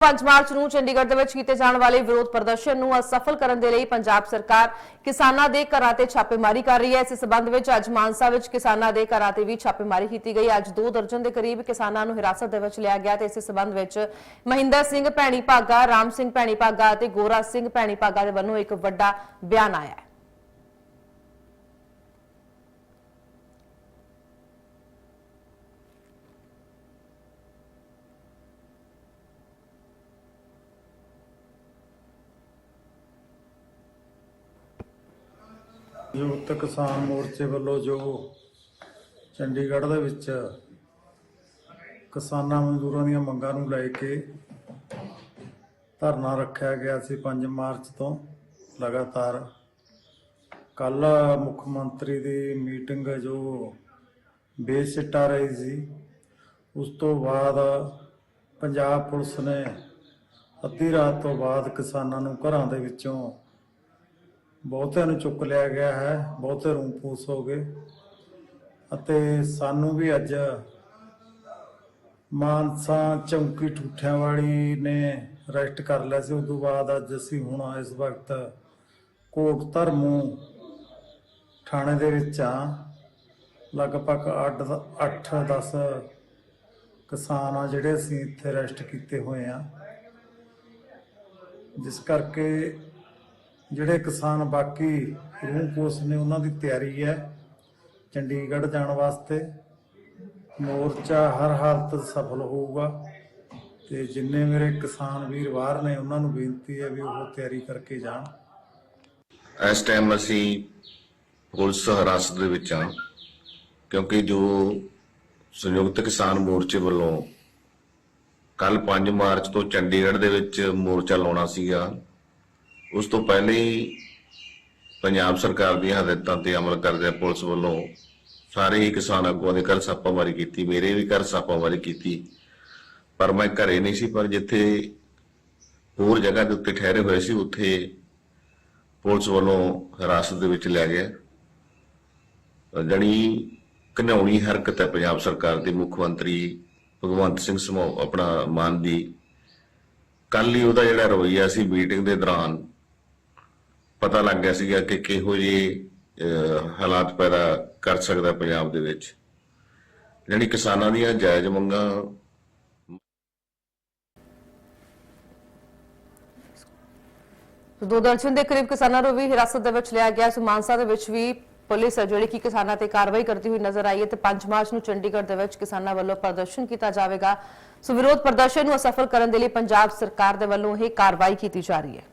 5 March ਨੂੰ ਚੰਡੀਗੜ੍ਹ ਦੇ ਵਿੱਚ ਕੀਤੇ ਜਾਣ ਵਾਲੇ ਵਿਰੋਧ ਪ੍ਰਦਰਸ਼ਨ ਨੂੰ ਅਸਫਲ ਕਰਨ ਦੇ ਲਈ ਪੰਜਾਬ ਸਰਕਾਰ ਕਿਸਾਨਾਂ ਦੇ ਘਰਾਂ ਤੇ ਛਾਪੇਮਾਰੀ ਕਰ ਰਹੀ ਹੈ। ਇਸ ਸਬੰਧ ਵਿੱਚ ਅੱਜ ਮਾਨਸਾ ਵਿੱਚ ਕਿਸਾਨਾਂ ਦੇ ਘਰਾਂ ਤੇ ਵੀ ਛਾਪੇਮਾਰੀ ਕੀਤੀ ਗਈ। ਅੱਜ 2 ਦਰਜਨ ਦੇ ਕਰੀਬ ਕਿਸਾਨਾਂ ਨੂੰ ਹਿਰਾਸਤ ਦੇ ਵਿੱਚ ਲਿਆ ਗਿਆ ਤੇ ਇਸ ਸਬੰਧ ਵਿੱਚ ਮਹਿੰਦਰ ਸਿੰਘ ਭੈਣੀ ਭਾਗਾ, ਰਾਮ ਸਿੰਘ ਭੈਣੀ ਭਾਗਾ ਅਤੇ ਗੋਰਾ ਸਿੰਘ ਭੈਣੀ ਭਾਗਾ ਦੇ ਵੱਲੋਂ ਇੱਕ ਵੱਡਾ ਬਿਆਨ ਆਇਆ ਹੈ। ਯੁਕਤ ਕਿਸਾਨ ਮੋਰਚੇ ਵੱਲੋਂ ਜੋ ਚੰਡੀਗੜ੍ਹ ਦੇ ਵਿੱਚ ਕਿਸਾਨਾਂ ਮਜ਼ਦੂਰਾਂ ਦੀਆਂ ਮੰਗਾਂ ਨੂੰ ਲੈ ਕੇ ਧਰਨਾ ਰੱਖਿਆ ਗਿਆ ਸੀ 5 ਮਾਰਚ ਤੋਂ ਲਗਾਤਾਰ ਕੱਲ ਮੁੱਖ ਮੰਤਰੀ ਦੀ ਮੀਟਿੰਗ ਜੋ ਬੇਸਿੱਟਾ ਰਹੀ ਸੀ, ਉਸ ਤੋਂ ਬਾਅਦ ਪੰਜਾਬ ਪੁਲਿਸ ਨੇ ਅੱਧੀ ਰਾਤ ਤੋਂ ਬਾਅਦ ਕਿਸਾਨਾਂ ਨੂੰ ਘਰਾਂ ਦੇ ਵਿੱਚੋਂ ਬਹੁਤਿਆਂ ਨੂੰ ਚੁੱਕ ਲਿਆ ਗਿਆ ਹੈ, ਬਹੁਤੇ ਰੂਮ ਹੋ ਗਏ ਅਤੇ ਸਾਨੂੰ ਵੀ ਅੱਜ ਮਾਨਸਾ ਚੌਂਕੀ ਠੂਠਿਆਂ ਵਾਲੀ ਨੇ ਅਰੈਸਟ ਕਰ ਲਿਆ ਸੀ। ਉਸ ਤੋਂ ਬਾਅਦ ਅੱਜ ਅਸੀਂ ਹੁਣ ਇਸ ਵਕਤ ਕੋਟ ਧਰਮੂ ਥਾਣੇ ਦੇ ਵਿੱਚ ਆ ਲਗਭਗ 8 8 10 ਕਿਸਾਨ ਆ ਜਿਹੜੇ ਅਸੀਂ ਇੱਥੇ ਅਰੈਸਟ ਕੀਤੇ ਹੋਏ ਆ। ਜਿਸ ਕਰਕੇ ਜਿਹੜੇ ਕਿਸਾਨ ਬਾਕੀ ਰੂਮ ਕੋਸ ਨੇ, ਉਹਨਾਂ ਦੀ ਤਿਆਰੀ ਹੈ ਚੰਡੀਗੜ੍ਹ ਜਾਣ ਵਾਸਤੇ। ਮੋਰਚਾ ਹਰ ਹਾਲਤ ਸਫਲ ਹੋਊਗਾ ਤੇ ਜਿੰਨੇ ਮੇਰੇ ਕਿਸਾਨ ਵੀਰ ਬਾਹਰ ਨੇ, ਉਹਨਾਂ ਨੂੰ ਬੇਨਤੀ ਹੈ ਵੀ ਉਹ ਤਿਆਰੀ ਕਰਕੇ ਜਾਣ। ਇਸ ਟਾਈਮ ਅਸੀਂ ਪੁਲਿਸ ਹਿਰਾਸਤ ਦੇ ਵਿੱਚ ਹਾਂ, ਕਿਉਂਕਿ ਜੋ ਸੰਯੁਕਤ ਕਿਸਾਨ ਮੋਰਚੇ ਵੱਲੋਂ ਕੱਲ 5 ਮਾਰਚ ਤੋਂ ਚੰਡੀਗੜ੍ਹ ਦੇ ਵਿੱਚ ਮੋਰਚਾ ਲਾਉਣਾ ਸੀਗਾ ਉਸ ਤੋਂ ਪਹਿਲੇ ਹੀ ਪੰਜਾਬ ਸਰਕਾਰ ਦੀਆਂ ਹਦਾਇਤਾਂ ਤੇ ਅਮਲ ਕਰਦਿਆਂ ਪੁਲਿਸ ਵੱਲੋਂ ਸਾਰੇ ਹੀ ਕਿਸਾਨ ਆਗੂਆਂ ਦੇ ਘਰ ਛਾਪਾਮਾਰੀ ਕੀਤੀ, ਮੇਰੇ ਵੀ ਘਰ ਛਾਪਾਮਾਰੀ ਕੀਤੀ। ਪਰ ਮੈਂ ਘਰੇ ਨਹੀਂ ਸੀ, ਪਰ ਜਿੱਥੇ ਹੋਰ ਜਗ੍ਹਾ ਦੇ ਉੱਤੇ ਠਹਿਰੇ ਹੋਏ ਸੀ, ਉੱਥੇ ਪੁਲਿਸ ਵੱਲੋਂ ਹਿਰਾਸਤ ਦੇ ਵਿੱਚ ਲਿਆ ਗਿਆ। ਜਣੀ ਘਿਨਾਉਣੀ ਹਰਕਤ ਹੈ ਪੰਜਾਬ ਸਰਕਾਰ ਦੇ, ਮੁੱਖ ਮੰਤਰੀ ਭਗਵੰਤ ਸਿੰਘ ਸਮੋ ਆਪਣਾ ਮਾਨ ਦੀ। ਕੱਲ ਹੀ ਉਹਦਾ ਜਿਹੜਾ ਰਵਈਆ ਸੀ, ਮੀਟਿੰਗ ਦੇ ਦੌਰਾਨ ਪਤਾ ਲੱਗ ਗਿਆ ਸੀਗਾ ਕਿ ਕਿਹੋ ਜਿਹੇ ਹਾਲਾਤ ਪੈਦਾ ਕਰ ਸਕਦਾ ਪੰਜਾਬ ਦੇ ਵਿੱਚ। ਜਿਹੜੀ ਕਿਸਾਨਾਂ ਦੀਆਂ ਜਾਇਜ਼ ਮੰਗਾਂ। ਦੋ ਦਰਜਨ ਦੇ ਕਰੀਬ ਕਿਸਾਨਾਂ ਨੂੰ ਵੀ ਹਿਰਾਸਤ ਦੇ ਵਿੱਚ ਲਿਆ ਗਿਆ। ਸੋ ਮਾਨਸਾ ਦੇ ਵਿੱਚ ਵੀ ਪੁਲਿਸ ਹੈ ਜਿਹੜੀ ਕਿ ਕਿਸਾਨਾਂ ਤੇ ਕਾਰਵਾਈ ਕਰਦੀ ਹੋਈ ਨਜ਼ਰ ਆਈ ਹੈ ਤੇ 5 ਮਾਰਚ ਨੂੰ ਚੰਡੀਗੜ੍ਹ ਦੇ ਵਿੱਚ ਕਿਸਾਨਾਂ ਵੱਲੋਂ ਪ੍ਰਦਰਸ਼ਨ ਕੀਤਾ ਜਾਵੇਗਾ। ਸੋ ਵਿਰੋਧ ਪ੍ਰਦਰਸ਼ਨ ਨੂੰ ਅਸਫਲ ਕਰਨ ਦੇ ਲਈ ਪੰਜਾਬ ਸਰਕਾਰ ਦੇ ਵੱਲੋਂ ਇਹ ਕਾਰਵਾਈ ਕੀਤੀ ਜਾ ਰਹੀ ਹੈ।